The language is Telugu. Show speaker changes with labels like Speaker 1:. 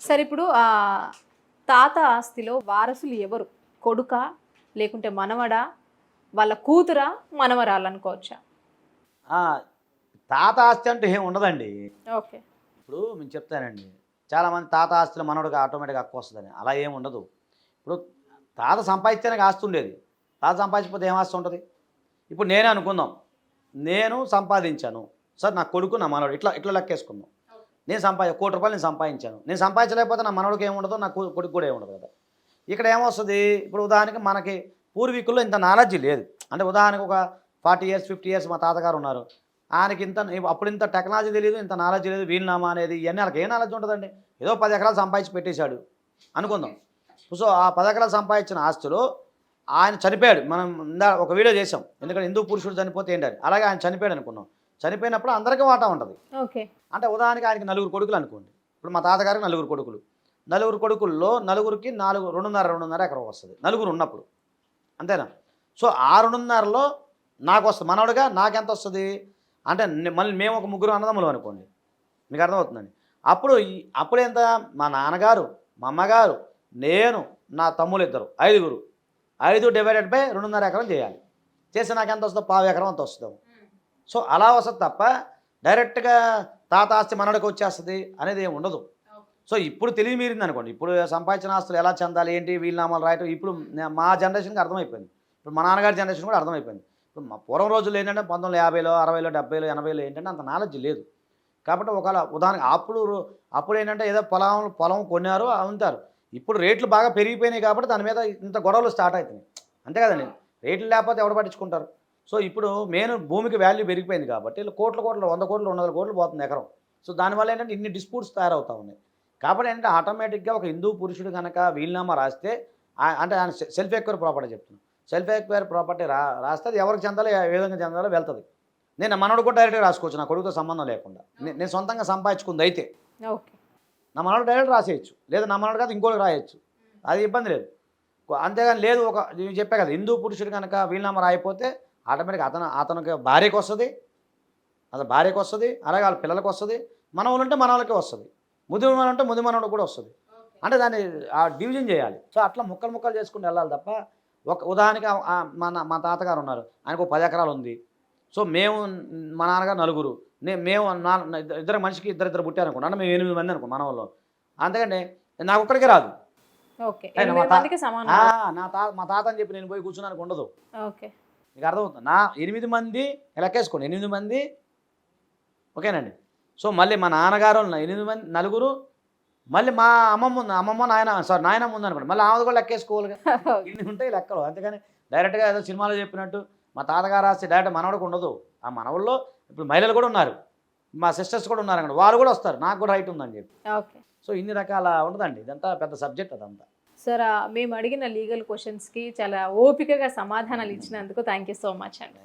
Speaker 1: సరే ఇప్పుడు ఆ తాత ఆస్తిలో వారసులు ఎవరు? కొడుక లేకుంటే మనవడా వాళ్ళ కూతురా మనవరాలు అనుకోవచ్చా?
Speaker 2: తాత ఆస్తి అంటే ఏం ఉండదండి.
Speaker 1: ఓకే.
Speaker 2: ఇప్పుడు నేను చెప్తానండి. చాలామంది తాత ఆస్తులు మనవడికి ఆటోమేటిక్గా హక్కు వస్తుందని. అలా ఏం ఉండదు. ఇప్పుడు తాత సంపాదించడానికి ఆస్తి ఉండేది. తాత సంపాదించకపోతే ఏం ఆస్తి ఉంటుంది? ఇప్పుడు నేనే అనుకుందాం. నేను సంపాదించాను. సార్ నా కొడుకు నా మనవడు ఇట్లా ఇట్లా లెక్కేసుకుందాం. నేను సంపాది కోటి రూపాయలు నేను సంపాదించాను. నేను సంపాదించలేకపోతే నా మనవడికి ఏముండదు నా కొడుకు కూడా ఏముండదు ఉండదు కదా. ఇక్కడ ఏమొస్తుంది? ఇప్పుడు ఉదాహరణకి మనకి పూర్వీకుల్లో ఇంత నాలెడ్జ్ లేదు. అంటే ఉదాహరణకు ఒక ఫార్టీ ఇయర్స్ ఫిఫ్టీ ఇయర్స్ మా తాతగారు ఉన్నారు. ఆయనకి ఇంత అప్పుడు ఇంత టెక్నాలజీ తెలియదు ఇంత నాలెడ్జ్ లేదు వీలునామా అనేది ఇవన్నీ వాళ్ళకి ఏ నాలెడ్జ్ ఉంటుందండి? ఏదో పది ఎకరాలు సంపాదించి పెట్టేశాడు. అనుకుందాం. సో ఆ పది ఎకరాలు సంపాదించిన ఆస్తులు ఆయన చనిపోయాడు. మనం ఇందా ఒక వీడియో చేసాం ఎందుకంటే హిందూ పురుషుడు చనిపోతే ఏంటారు అలాగే ఆయన చనిపోయాడు అనుకున్నాం. చనిపోయినప్పుడు అందరికీ వాటా ఉంటుంది.
Speaker 1: ఓకే.
Speaker 2: అంటే ఉదాహరణకి ఆయనకి నలుగురు కొడుకులు అనుకోండి. ఇప్పుడు మా తాతగారికి నలుగురు కొడుకులు. నలుగురు కొడుకుల్లో నలుగురికి నాలుగు రెండున్నర రెండున్నర ఎకరం వస్తుంది. నలుగురు ఉన్నప్పుడు. అంతేనా? సో ఆ రెండున్నరలో నాకు వస్తుంది మనవడుగా నాకెంత వస్తుంది? అంటే మళ్ళీ మేము ఒక ముగ్గురు అన్నదమ్ములు అనుకోండి. మీకు అర్థమవుతుందండి. అప్పుడు అప్పుడు ఎంత? మా నాన్నగారు మా అమ్మగారు నేను నా తమ్ములు ఇద్దరు ఐదుగురు. ఐదు డివైడెడ్ బై రెండున్నర ఎకరం చేయాలి. చేస్తే నాకు ఎంత వస్తుందో? పావు ఎకరం అంత వస్తుంది. సో అలా వస్తుంది తప్ప డైరెక్ట్గా తాత ఆస్తి మనడికి వచ్చేస్తుంది అనేది ఏమి ఉండదు. సో ఇప్పుడు తెలివి మీరింది అనుకోండి. ఇప్పుడు సంపాదించిన ఆస్తులు ఎలా చెందాలి ఏంటి వీలునామాలు రాయటం? ఇప్పుడు మా జనరేషన్కి అర్థమైపోయింది. ఇప్పుడు మా నాన్నగారి జనరేషన్ కూడా అర్థమైపోయింది. ఇప్పుడు మా పూర్వం రోజుల్లో ఏంటంటే పంతొమ్మిది యాభైలో అరవైలో డెబ్బైలో ఎనభైలో ఏంటంటే అంత నాలెడ్జ్ లేదు. కాబట్టి ఒకవేళ ఉదాహరణకి అప్పుడు అప్పుడు ఏంటంటే ఏదో పొలం పొలం కొన్నారు అమ్ముతారు. ఇప్పుడు రేట్లు బాగా పెరిగిపోయినాయి కాబట్టి దాని మీద ఇంత గొడవలు స్టార్ట్ అవుతున్నాయి. అంతే కదండి. రేట్లు లేకపోతే ఎవరు పట్టించుకుంటారు? సో ఇప్పుడు మెయిన్ భూమికి వాల్యూ పెరిగిపోయింది కాబట్టి కోట్ల కోట్లు వంద కోట్లు రెండు వందల కోట్లు పోతుంది ఎకరం. సో దానివల్ల ఏంటంటే ఇన్ని డిస్ప్యూట్స్ తయారవుతా ఉన్నాయి. కాబట్టి ఏంటంటే ఆటోమేటిక్గా ఒక హిందూ పురుషుడు కనుక వీలునామా రాస్తే అంటే ఆయన సెల్ఫ్ ఎక్వైర్ ప్రాపర్టీ చెప్తున్నాను సెల్ఫ్ ఎక్వైర్ ప్రాపర్టీ రా రాస్తే అది ఎవరికి చెందాలో ఏ విధంగా చెందాలో వెళ్తుంది. నేను నా మనోడు కూడా డైరెక్ట్గా రాసుకోవచ్చు నా కొడుకుతో సంబంధం లేకుండా. నేను సొంతంగా సంపాదించుకుంది అయితే.
Speaker 1: ఓకే.
Speaker 2: నా మనోడు డైరెక్ట్ రాసేయచ్చు. లేదా నా మనోడు కాదు ఇంకోటి రాయొచ్చు. అది ఇబ్బంది లేదు. అంతేగాని లేదు ఒక నేను చెప్పా కదా హిందూ పురుషుడు కనుక వీలునామా రాయిపోతే ఆటోమేటిక్గా అతను అతనికి భార్యకు వస్తుంది. అతని భార్యకు వస్తుంది. అలాగే వాళ్ళ పిల్లలకు వస్తుంది. మనవలు ఉంటే మన వాళ్ళకే వస్తుంది. ముది మనవడు ఉంటే ముది కూడా వస్తుంది. అంటే దాన్ని ఆ డివిజన్ చేయాలి. సో అట్లా ముక్కలు ముక్కలు చేసుకుంటూ వెళ్ళాలి తప్ప ఒక ఉదాహరణకి మన మా తాతగారు ఉన్నారు. ఆయనకు ఒక పది ఎకరాలు ఉంది. సో మేము మా నాన్నగారు నలుగురు. నే మేము నా ఇద్దరు- మనిషికి ఇద్దరు ఇద్దరు పుట్టారు అనుకోండి అంటే మేము ఎనిమిది మంది అనుకో మన వాళ్ళు. అందుకని నాకు ఒక్కడికే రాదు. నా తా మా తాత అని చెప్పి నేను పోయి కూర్చున్నానికి ఉండదు.
Speaker 1: ఓకే.
Speaker 2: మీకు అర్థమవుతుంది? నా ఎనిమిది మంది లెక్కేసుకోండి. ఎనిమిది మంది. ఓకేనండి? సో మళ్ళీ మా నాన్నగారు ఎనిమిది మంది నలుగురు మళ్ళీ మా అమ్మమ్మ ఉంది. అమ్మమ్మ నాయన సారీ నాయనమ్మ ఉంది అనుకోండి. మళ్ళీ ఆమెది కూడా లెక్కేసుకోవాలిగా ఇన్ని ఉంటాయి లెక్కలు. అంతేగాని డైరెక్ట్గా ఏదో సినిమాలో చెప్పినట్టు మా తాతగారు రాస్తే డైరెక్ట్ మనవడికి ఉండదు. ఆ మనవల్లో ఇప్పుడు మహిళలు కూడా ఉన్నారు. మా సిస్టర్స్ కూడా ఉన్నారు అక్కడ వారు కూడా వస్తారు. నాకు కూడా రైట్ ఉందని చెప్పి.
Speaker 1: ఓకే.
Speaker 2: సో ఇన్ని రకాల ఉండదండి ఇదంతా పెద్ద సబ్జెక్ట్ అదంతా.
Speaker 1: సార్ మేము అడిగిన లీగల్ క్వశ్చన్స్కి చాలా ఓపికగా సమాధానాలు ఇచ్చినందుకు థ్యాంక్ యూ సో మచ్ అండి.